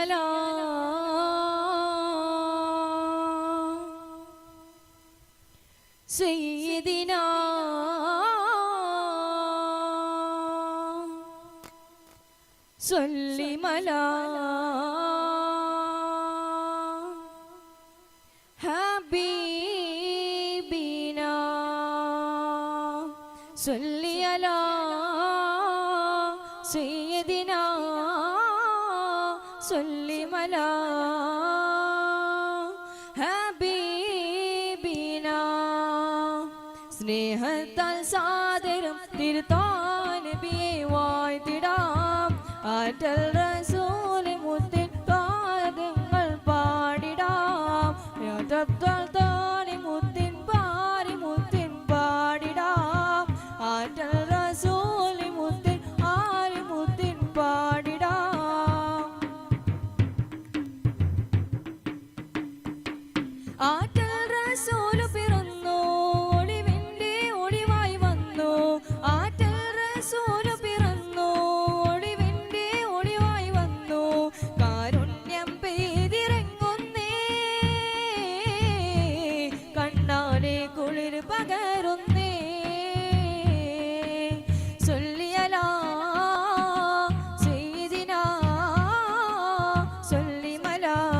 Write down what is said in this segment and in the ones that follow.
ജലാ സയ്യിദിനാ. സൊല്ലിമല ഹബീബിന. സൊല്ലിയല സയ്യദിനാ. وسلم على ഹബീബിന. സ്നേഹത്താൽ സാദരം തിരുത്താൻ ബിയെ വാഴ്ത്തിടാം. ആറ്റൽ 거야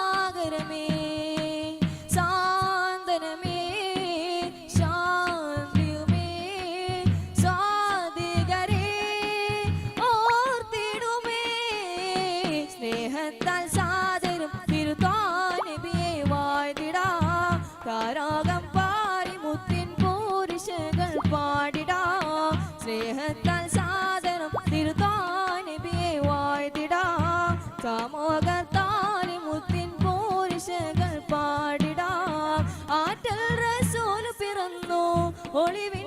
കാമോകത്താലി ആറ്റൽ റസൂൽ പിറന്നു ഒളിവി